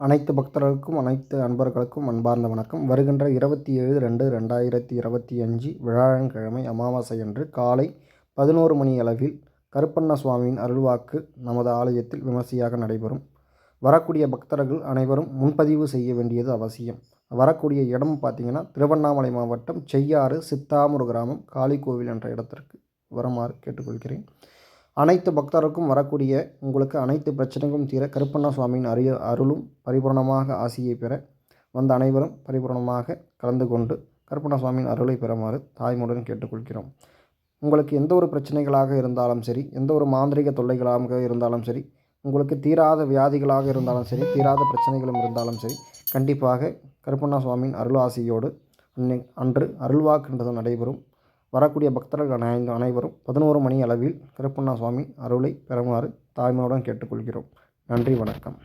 அனைத்து பக்தர்களுக்கும் அனைத்து அன்பர்களுக்கும் அன்பார்ந்த வணக்கம். வருகின்ற இருபத்தி ஏழு ரெண்டு ரெண்டாயிரத்தி இருபத்தி அஞ்சு வியாழக்கிழமை அமாவாசை அன்று காலை பதினோரு மணி அளவில் கருப்பண்ண சுவாமியின் அருள்வாக்கு நமது ஆலயத்தில் விமர்சையாக நடைபெறும். வரக்கூடிய பக்தர்கள் அனைவரும் முன்பதிவு செய்ய வேண்டியது அவசியம். வரக்கூடிய இடம் பார்த்திங்கன்னா திருவண்ணாமலை மாவட்டம் செய்யாறு சித்தாமூர் கிராமம் காளி கோவில் என்ற இடத்திற்கு. வருமாறு கேட்டுக்கொள்கிறேன். அனைத்து பக்தருக்கும் வரக்கூடிய உங்களுக்கு அனைத்து பிரச்சனைகளும் தீர கருப்பண்ண சுவாமியின் அரிய அருளும் பரிபூர்ணமாக ஆசியை பெற வந்த அனைவரும் பரிபூர்ணமாக கலந்து கொண்டு கருப்பண்ண சுவாமியின் அருளை பெறுமாறு தாய்முடன் கேட்டுக்கொள்கிறோம். உங்களுக்கு எந்த ஒரு பிரச்சனைகளாக இருந்தாலும் சரி எந்த ஒரு மாந்திரிக தொல்லைகளாக இருந்தாலும் சரி உங்களுக்கு தீராத வியாதிகளாக இருந்தாலும் சரி தீராத பிரச்சனைகளும் இருந்தாலும் சரி கண்டிப்பாக கருப்பண்ணா சுவாமியின் அருள் ஆசியோடு அன்று அருள்வாக்குன்றது நடைபெறும். வரக்கூடிய பக்தர்கள் அனைவரும் பதினோரு மணி அளவில் கருப்பண்ணா சுவாமி அருளை பெறுமாறு தாய்மையுடன் கேட்டுக்கொள்கிறோம். நன்றி வணக்கம்.